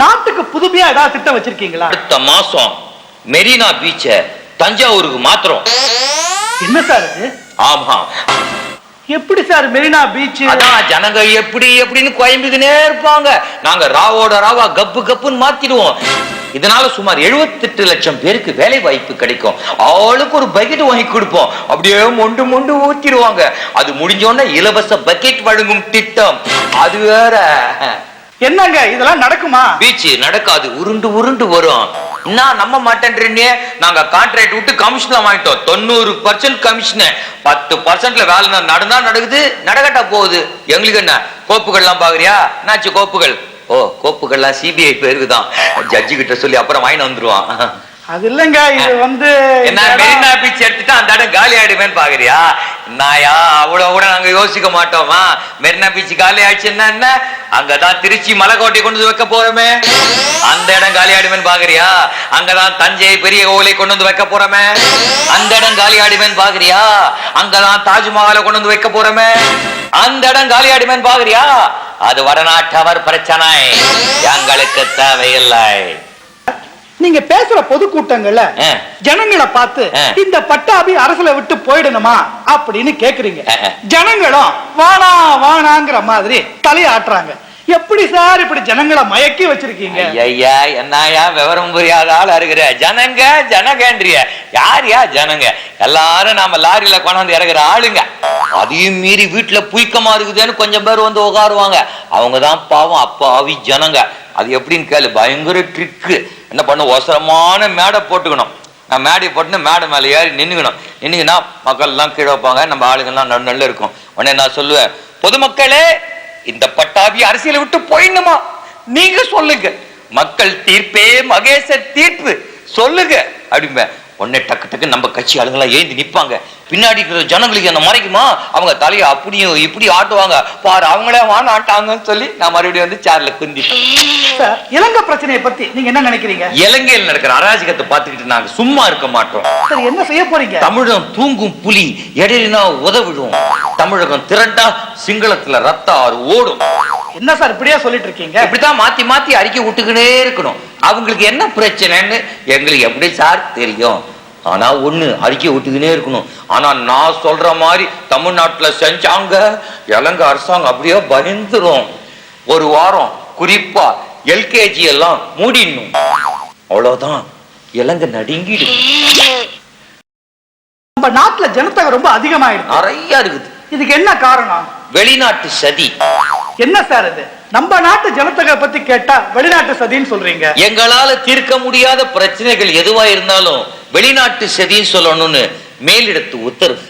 நாட்டுக்கு புதுமையா ஏதாவது திட்டம் வச்சிருக்கீங்களா? அடுத்த மாசம் மெரினா பீச்ச தஞ்சாவூருக்கு மாத்திரம் என்ன சார் இது ஆமா. எப்படி சார் மெரினா பீச் அதான் ஜனங்க எப்படி எப்படின்னு குழம்பிக்கினே இருப்பாங்க. நாங்க ராவோட ராவா கப்பு கப்புன்னு மாத்திடுவோம். இதனால சுமார் 78 லட்சம் பேருக்கு வேலை வாய்ப்பு கிடைக்கும். ஆளுக்கு ஒரு பக்கெட் வாங்கி கொடுப்போம். அப்படியே மொண்டு மொண்டு ஊத்திடுவாங்க. அது முடிஞ்ச உடனே இலவச பக்கெட் வழங்கும் திட்டம். அது வேற. என்னங்க இதெல்லாம் நடக்குமா? பீச் நடக்காது உருண்டு உருண்டு வரும். நான் நம்ப மாட்டேன்றீங்க? நாங்க கான்ட்ராக்ட் விட்டு கமிஷன்ல வாங்கிட்டோம். தொண்ணூறு பர்சன்ட் கமிஷனு பத்து பர்சன்ட்ல வேலை ந- நடந்தா நடக்குது நடக்கட்டா போகுது. எங்களுக்கு என்ன கோப்புகள்லாம் பாக்குறியா? என்னாச்சு கோப்புகள்? ஓ கோப்புகள்லாம் சிபிஐ பேருக்கு தான் ஜட்ஜு கிட்ட சொல்லி அப்புறம் வாங்கிட்டு வந்துருவான். அது இல்லைங்க இது வந்து இடம்- மெரினா பீச் எடுத்துட்டு அந்த இடம் காலி பாக்குறியா? நாயா அவ்வளவு கூட நாங்க யோசிக்க மாட்டோமா? மெரினா பீச் காலி ஆயிடுச்சுன்னா என்ன? அங்கதான் திருச்சி மலைக்கோட்டை கொண்டு வந்து வைக்க போறோமே. அந்த இடம் காலி பாக்குறியா? அங்கதான் தஞ்சை பெரிய கோவிலை கொண்டு வந்து வைக்க போறோமே. அந்த இடம் காலி பாக்குறியா? அங்கதான் தாஜ்மஹாலை கொண்டு வந்து வைக்க போறோமே. அந்த இடம் காலி பாக்குறியா? அது வடநாட்டவர் பிரச்சனை. எங்களுக்கு தேவையில்லை. நீங்க பேசுற பொதுக்கூட்டங்கள்ல. ஜனங்களை பார்த்து. இந்த பட்டாபி அரசுல விட்டு போயிடணுமா அப்படின்னு கேக்குறீங்க. ஜனங்களும் வானா வானாங்கிற மாதிரி தலையாட்டுறாங்க. எப்படி சார் இப்படி ஜனங்களை மயக்கி வச்சிருக்கீங்க? ஐயா என்னயா விவரம் புரியாத ஆளா இருக்கிற? ஜனங்க ஜனகன்றிய யார்யா ஜனங்க? எல்லாரும் நாம லாரியில கொண்டாந்து இறக்குற ஆளுங்க. அதையும் மீறி வீட்டுல புய்க்கமா இருக்குதுன்னு கொஞ்சம் பேர் வந்து உட்காருவாங்க அவங்க தான் பாவம் அப்பாவி ஜனங்க. அது எப்படின்னு கேளு பயங்கர ட்ரிக்கு என்ன பண்ணும்? ஒசரமான மேடை போட்டுக்கணும். நான் மேடையை போட்டுன்னு மேடை மேலே ஏறி நின்றுக்கணும் நின்றுங்கன்னா மக்கள்லாம் கீழே வைப்பாங்க. நம்ம ஆளுங்கள்லாம் நல்ல நல்ல இருக்கும். உடனே நான் சொல்லுவேன் பொதுமக்களே இந்த பட்டாபி அரசியலை விட்டு போயிடணுமா? நீங்க சொல்லுங்க. மக்கள் தீர்ப்பே மகேசர் தீர்ப்பு. சொல்லுங்க. அப்படிம்பேன். உடனே டக்கு டக்கு நம்ம கட்சி ஆளுங்களாம் ஏந்தி நிப்பாங்க. பின்னாடி இருக்கிற ஜனங்களுக்கு என்ன மறைக்குமா? அவங்க தலையை அப்படியும் இப்படி ஆட்டுவாங்க. பாரு அவங்களே வானாட்டாங்கன்னு சொல்லி நான் மறுபடியும் வந்து சேர்ல சார் இலங்கை பிரச்சனையை பத்தி நீங்க என்ன நினைக்கிறீங்க? இலங்கையில் நடக்கிற அராஜகத்தை பார்த்துக்கிட்டு நாங்க சும்மா இருக்க மாட்டோம். சார் என்ன செய்ய போறீங்க? தமிழகம் தூங்கும் புலி எடையினா உதவிடும். தமிழகம் திரண்டா சிங்களத்துல ரத்த ஆறு ஓடும். என்ன சார் இப்படியே சொல்லிட்டு இருக்கீங்க? இப்படித்தான் மாத்தி மாத்தி அறிக்கை விட்டுக்கினே இருக்கணும். அவங்களுக்கு என்ன பிரச்சனைன்னு எங்களுக்கு எப்படி சார் தெரியும்? ஆனா ஒண்ணு அறிக்கை விட்டுக்கினே இருக்கணும். ஆனா நான் சொல்ற மாதிரி தமிழ்நாட்டுல செஞ்சாங்க இலங்கை அரசாங்கம் அப்படியே பயந்துரும். ஒரு வாரம் குறிப்பா எல்கேஜி எல்லாம் மூடிடணும். அவ்வளவுதான். இலங்கை நடுங்கிடும். நம்ம நாட்டுல ஜனத்தொகை ரொம்ப அதிகமாயிருக்கு நிறைய இருக்குது. இதுக்கு என்ன காரணம்? வெளிநாட்டு சதி. என்ன சார் இது? நம்ம நாட்டு ஜனத்தொகை பத்தி கேட்டா வெளிநாட்டு சதின்னு சொல்றீங்க. எங்களால தீர்க்க முடியாத பிரச்சனைகள் எதுவா இருந்தாலும் வெளிநாட்டு சதின்னு சொல்லணும்னு மேலிடத்து உத்தரவு.